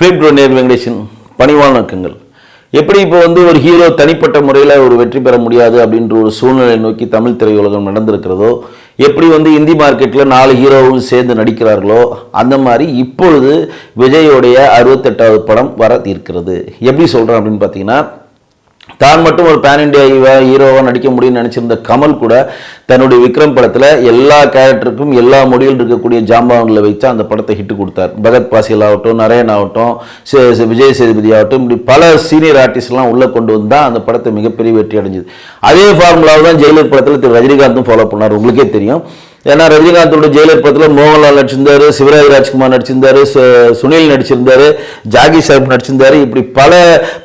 Film நேர் வெங்கடேசன் பணிவான நோக்கங்கள் எப்படி இப்போ வந்து ஒரு ஹீரோ தனிப்பட்ட முறையில் ஒரு வெற்றி பெற முடியாது அப்படின்ற ஒரு சூழ்நிலை நோக்கி தமிழ் திரையுலகம் நடந்திருக்கிறதோ எப்படி வந்து இந்தி மார்க்கெட்டில் நாலு ஹீரோவும் சேர்ந்து நடிக்கிறார்களோ அந்த மாதிரி இப்பொழுது விஜயோடைய அறுபத்தெட்டாவது படம் வர இருக்கிறது. எப்படி சொல்கிறேன் அப்படின்னு பார்த்தீங்கன்னா தான் மட்டும் ஒரு பேன் இண்டியா ஹீரோவாக நடிக்க முடியும்னு நினச்சிருந்த கமல் கூட தன்னுடைய விக்ரம் படத்தில் எல்லா கேரக்டருக்கும் எல்லா மொழியில் இருக்கக்கூடிய ஜாம்பவன்களை வைத்து அந்த படத்தை ஹிட் கொடுத்தார். பகத் பாசில் ஆகட்டும் நரேன் ஆகட்டும் சே- விஜய் சேதுபதி ஆகட்டும் இப்படி பல சீனியர் ஆர்டிஸ்ட்லாம் உள்ளே கொண்டு வந்து தான் அந்த படத்தை மிகப்பெரிய வெற்றி அடைஞ்சது. அதே ஃபார்முலாவை தான் ஜெயிலர் படத்தில் திரு ரஜினிகாந்தும் ஃபாலோ பண்ணார். உங்களுக்கே தெரியும். ஏன்னா ரஜினிகாந்தோட ஜெயிலர் படத்தில் மோகன்லால் நடிச்சிருந்தாரு சிவராஜ் ராஜ்குமார் நடிச்சிருந்தாரு சுனில் நடிச்சிருந்தாரு ஜாகி சாஹிப் நடிச்சிருந்தாரு. இப்படி பல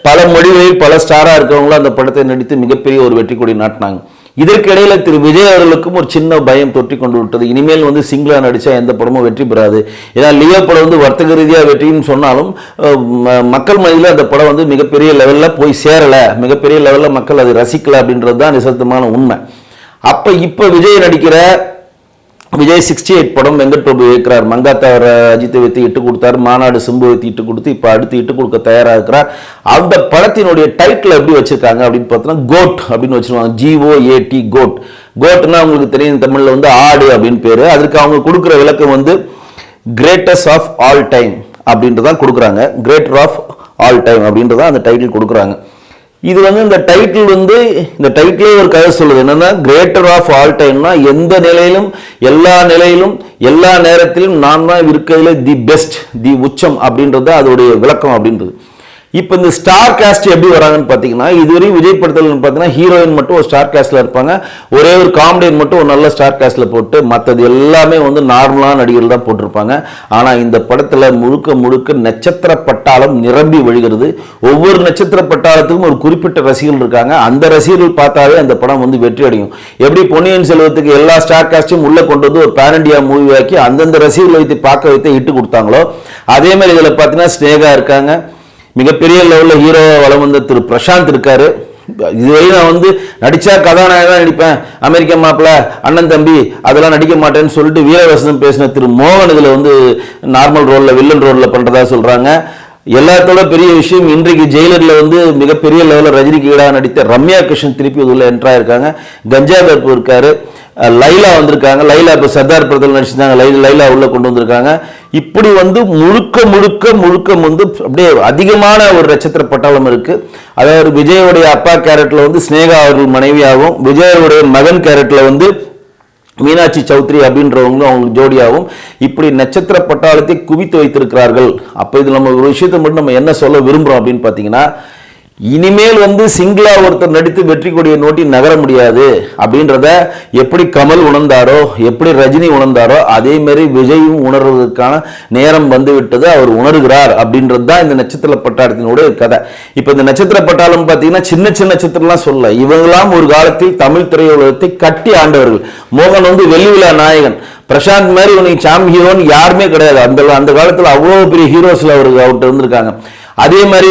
பல மொழிகளில் பல ஸ்டாராக இருக்கிறவங்களும் அந்த படத்தை நடித்து மிகப்பெரிய ஒரு வெற்றி கொடி நாட்டினாங்க. இதற்கிடையில் திரு விஜய் அவர்களுக்கும் ஒரு சின்ன பயம் தொற்றி கொண்டு விட்டது. இனிமேல் வந்து சிங்கிளாக நடித்தா எந்த படமும் வெற்றி பெறாது. ஏன்னா லியோ படம் வந்து வர்த்தக ரீதியாக வெற்றின்னு சொன்னாலும் ம- மக்கள் மனதில் அந்த படம் வந்து மிகப்பெரிய லெவலில் போய் சேரலை. மிகப்பெரிய லெவலில் மக்கள் அதை ரசிக்கலை அப்படின்றது தான் நிசத்தமான உண்மை. அப்போ இப்போ விஜய் நடிக்கிற விஜய் சிக்ஸ்டி எயிட் படம் வெங்கட் பிரபு இயக்கிறார். மங்காத்தா அஜித்தை வைத்து இட்டு கொடுத்தார். மாநாடு சிம்பு வைத்து இட்டு கொடுத்து இப்போ அடுத்து இட்டு கொடுக்க தயாராக இருக்கிறார் அந்த படத்தினுடைய டைட்டில் எப்படி வச்சிருக்காங்க அப்படின்னு பார்த்தோன்னா கோட் அப்படின்னு வச்சிருவாங்க. ஜிஓஏடி கோட் கோட்னா அவங்களுக்கு தெரியும் தமிழில் வந்து ஆடு அப்படின்னு பேர். அதுக்கு அவங்க கொடுக்குற விளக்கம் வந்து கிரேட்டஸ்ட் ஆஃப் ஆல் டைம் அப்படின்றதான் கொடுக்குறாங்க. கிரேட்டர் ஆஃப் ஆல் டைம் அப்படின்றதான் அந்த டைட்டில் கொடுக்குறாங்க. இது வந்து இந்த டைட்டில் வந்து இந்த டைட்டிலே ஒரு கதை சொல்லுது. என்னன்னா கிரேட்டர் ஆஃப் ஆல் டைம்னா எந்த நிலையிலும் எல்லா நிலையிலும் எல்லா நேரத்திலும் நான் தான் இருக்கிறதுல தி பெஸ்ட் தி உச்சம் அப்படின்றது அதோடைய விளக்கம் அப்படின்றது. இப்போ இந்த ஸ்டார் காஸ்ட் எப்படி வராங்கன்னு பார்த்தீங்கன்னா இதுவரையும் விஜய் படத்தில் பார்த்தீங்கன்னா ஹீரோயின் மட்டும் ஒரு ஸ்டார் காஸ்ட்டில் இருப்பாங்க. ஒரே ஒரு காமெடியன் மட்டும் ஒரு நல்ல ஸ்டார் காஸ்ட்டில் போட்டு மற்றது எல்லாமே வந்து நார்மலான நடிகர்கள் தான் போட்டிருப்பாங்க. ஆனால் இந்த படத்தில் முழுக்க முழுக்க நட்சத்திர பட்டாளம் நிரம்பி வழிகிறது. ஒவ்வொரு நட்சத்திர பட்டாளத்துக்கும் ஒரு குறிப்பிட்ட ரசிகர்கள் இருக்காங்க. அந்த ரசிகர்கள் பார்த்தாலே அந்த படம் வந்து வெற்றி அடையும். எப்படி பொன்னியின் செல்வத்துக்கு எல்லா ஸ்டார் காஸ்டையும் உள்ளே கொண்டு வந்து ஒரு பேன் இண்டியா மூவி ஆக்கி அந்தந்த ரசிகர்களை வைத்து பார்க்க வைத்து இட்டு கொடுத்தாங்களோ அதே மாதிரி இதில் பார்த்தீங்கன்னா ஸ்னேகா இருக்காங்க. மிகப்பெரிய லெவலில் ஹீரோவாக வளம் வந்த திரு பிரசாந்த் இருக்காரு. இதுவரை நான் வந்து நடித்தா கதாநாயகனாக நடிப்பேன். அமெரிக்க மாப்பிள்ள அண்ணன் தம்பி அதெல்லாம் நடிக்க மாட்டேன்னு சொல்லிட்டு வீரவசனம் பேசின திரு மோகன் இதில் வந்து நார்மல் ரோலில் வில்லன் ரோலில் பண்ணுறதா சொல்கிறாங்க எல்லாத்தோட பெரிய விஷயம் இன்றைக்கு ஜெயிலரில் வந்து மிகப்பெரிய லெவலில் ரஜினிக்கு ஈடாக நடித்த ரம்யா கிருஷ்ணன் திருப்பி உள்ள என்ட்ராக இருக்காங்க கஞ்சா கற்பு இருக்காரு. லைலா வந்திருக்காங்க. லைலா இப்போ சர்தார் பிரதல் நடிச்சிருந்தாங்க. லைலா லைலா உள்ளே கொண்டு வந்திருக்காங்க. இப்படி வந்து முழுக்க முழுக்க முழுக்க வந்து அப்படியே அதிகமான ஒரு நட்சத்திர பட்டாளம் இருக்குது அதாவது விஜயோடைய அப்பா கேரட்டில் வந்து ஸ்னேகா அவர்கள் மனைவியாகவும் விஜயோடைய மகன் கேரட்டில் வந்து மீனாட்சி சௌத்ரி அப்படின்றவங்களும் அவங்களுக்கு ஜோடியாகவும் இப்படி நட்சத்திர பட்டாளத்தை குவித்து வைத்திருக்கிறார்கள். அப்போ இது நம்ம ஒரு விஷயத்தை மட்டும் நம்ம என்ன சொல்ல விரும்புகிறோம் அப்படின்னு பார்த்தீங்கன்னா இனிமேல் வந்து சிங்கிளா ஒருத்தர் நடித்து வெற்றி கொடியை நோட்டி நகர முடியாது. அப்படின்றத எப்படி கமல் உணர்ந்தாரோ எப்படி ரஜினி உணர்ந்தாரோ அதே மாதிரி விஜயும் உணர்வதற்கான நேரம் வந்து விட்டது அவர் உணர்கிறார் அப்படின்றது தான் இந்த நட்சத்திர பட்டாளத்தினுடைய கதை. இப்போ இந்த நட்சத்திர பட்டாளம் பார்த்தீங்கன்னா சின்ன சின்ன நட்சத்திரம்லாம் சொல்ல இவங்களாம் ஒரு காலத்தில் தமிழ் திரையுலகத்தை கட்டி ஆண்டவர்கள். மோகன் வந்து வெள்ளி விழா நாயகன். பிரசாந்த் மாதிரி உனக்கு சாம் ஹீரோன்னு யாருமே கிடையாது. அந்த அந்த காலத்தில் அவ்வளோ பெரிய ஹீரோஸில் அவருக்கு அவர்கிட்ட இருந்திருக்காங்க. அதே மாதிரி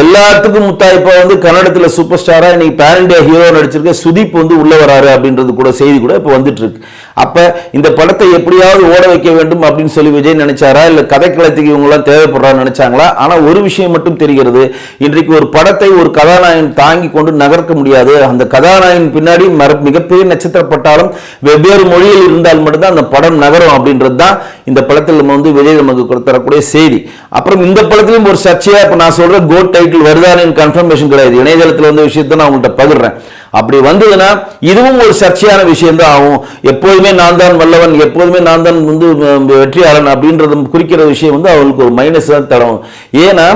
எல்லாத்துக்கும் முத்தாய்ப்பா வந்து கன்னடத்தில் சூப்பர் ஸ்டாராக இன்னைக்கு பேன் இண்டியா ஹீரோ நடிச்சிருக்க சுதீப் வந்து உள்ள வராரு அப்படின்றது கூட செய்தி கூட இப்போ வந்துட்டு இருக்கு. அப்போ இந்த படத்தை எப்படியாவது ஓட வைக்க வேண்டும் அப்படின்னு சொல்லி விஜய் நினைச்சாரா? இல்லை கதைக்களத்துக்கு இவங்களாம் எல்லாம் தேவைப்படுறான்னு நினைச்சாங்களா? ஆனால் ஒரு விஷயம் மட்டும் தெரிகிறது. இன்றைக்கு ஒரு படத்தை ஒரு கதாநாயகன் தாங்கி கொண்டு நகர்க்க முடியாது. அந்த கதாநாயகன் பின்னாடி மிகப்பெரிய நட்சத்திரப்பட்டாலும் வெவ்வேறு மொழியில் இருந்தால் மட்டும்தான் அந்த படம் நகரும் அப்படின்றது தான் இந்த படத்தில் நம்ம வந்து விஜய் நமக்கு கொடுத்தரக்கூடிய செய்தி. அப்புறம் இந்த படத்துலையும் ஒரு சர்ச்சையாக இப்போ நான் சொல்கிற கோட் டைட்டில் வருதான்னு கன்ஃபர்மேஷன் கிடையாது. இணையதளத்தில் வந்து விஷயத்தை நான் உங்கள்கிட்ட பகிர்றேன். அப்படி வந்ததுன்னா இதுவும் ஒரு சர்ச்சையான விஷயம் தான் ஆகும். எப்போதுமே நான் தான் வல்லவன் எப்போதுமே நான் தான் வந்து வெற்றியாளன் அப்படின்றது குறிக்கிற விஷயம் வந்து அவங்களுக்கு ஒரு மைனஸ் தான் தரும். ஏன்னா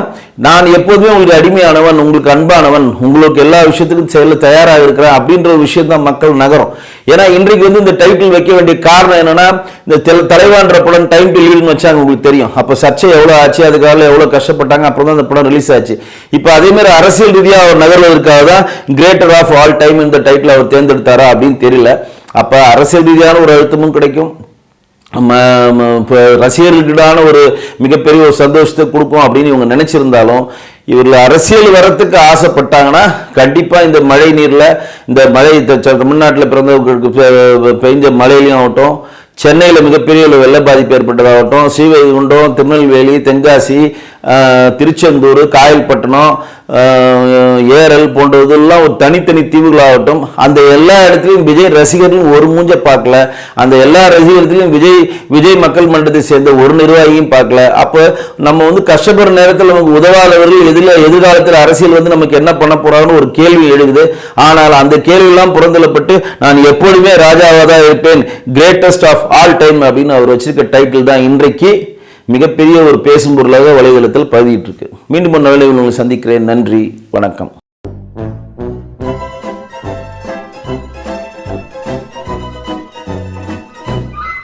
நான் எப்போதுமே உங்களுக்கு அடிமையானவன் உங்களுக்கு அன்பானவன் உங்களுக்கு எல்லா விஷயத்துக்கும் செயல தயாராக இருக்கிறேன் அப்படின்ற ஒரு விஷயம் தான் மக்கள் நகரும். ஏன்னா இன்றைக்கு வந்து இந்த டைட்டில் வைக்க வேண்டிய காரணம் என்னன்னா இந்த தலைவான்ற படம் டைம் டு லீடுன்னு வச்சாங்க உங்களுக்கு தெரியும். அப்போ சர்ச்சை எவ்வளோ ஆச்சு அதுக்காக எவ்வளோ கஷ்டப்பட்டாங்க அப்புறம் தான் அந்த படம் ரிலீஸ் ஆச்சு. இப்போ அதே மாதிரி அரசியல் ரீதியாக அவர் நகர்வதற்காக தான் கிரேட்டர் ஆஃப் ஆல் டைம் இந்த டைட்டில் அவர் தேர்ந்தெடுத்தாரா அப்படின்னு தெரியல. அப்போ அரசியல் ரீதியான ஒரு அழுத்தமும் கிடைக்கும். இப்போ ரசிகர்களுக்கிடான ஒரு மிகப்பெரிய ஒரு சந்தோஷத்தை கொடுக்கும் அப்படின்னு இவங்க நினச்சிருந்தாலும் இவர்கள் அரசியல் வரத்துக்கு ஆசைப்பட்டாங்கன்னா கண்டிப்பாக இந்த மழை நீரில் இந்த மழை தமிழ்நாட்டில் பிறந்தவர்களுக்கு பெய்ஞ்ச மழையிலையும் ஆகட்டும் சென்னையில் மிகப்பெரிய ஒரு வெள்ள பாதிப்பு ஏற்பட்டதாகட்டும் ஸ்ரீவைகுண்டம் திருநெல்வேலி தென்காசி திருச்செந்தூர் காயல்பட்டினம் ஆஹ், ஏரல் போன்றதெல்லாம் ஒரு தனித்தனி தீவுகளாகட்டும் அந்த எல்லா இடத்துலையும் விஜய் ரசிகர்களும் ஒரு மூஞ்ச பார்க்கல. அந்த எல்லா ரசிகர்களையும் விஜய் விஜய் மக்கள் மன்றத்தை சேர்ந்த ஒரு நிர்வாகியும் பார்க்கல. அப்போ நம்ம வந்து கஷ்டப்படுற நேரத்தில் நமக்கு உதவாதவர்கள் எதில் எதிர்காலத்தில் அரசியல் வந்து நமக்கு என்ன பண்ண போறாங்கன்னு ஒரு கேள்வி எழுகுது. ஆனால் அந்த கேள்வியெல்லாம் புறந்தள்ளப்பட்டு நான் எப்பொழுதுமே ராஜாவாக தான் இருப்பேன் கிரேட்டஸ்ட் ஆஃப் ஆல் டைம் அப்படின்னு அவர் வச்சிருக்க டைட்டில் தான் இன்றைக்கு மிகப்பெரிய ஒரு பேசும் பொருளாக வலைதளத்தில் பதிவிட்டு இருக்கு மீண்டும் ஒரு நல்ல உங்களை சந்திக்கிறேன். நன்றி வணக்கம்.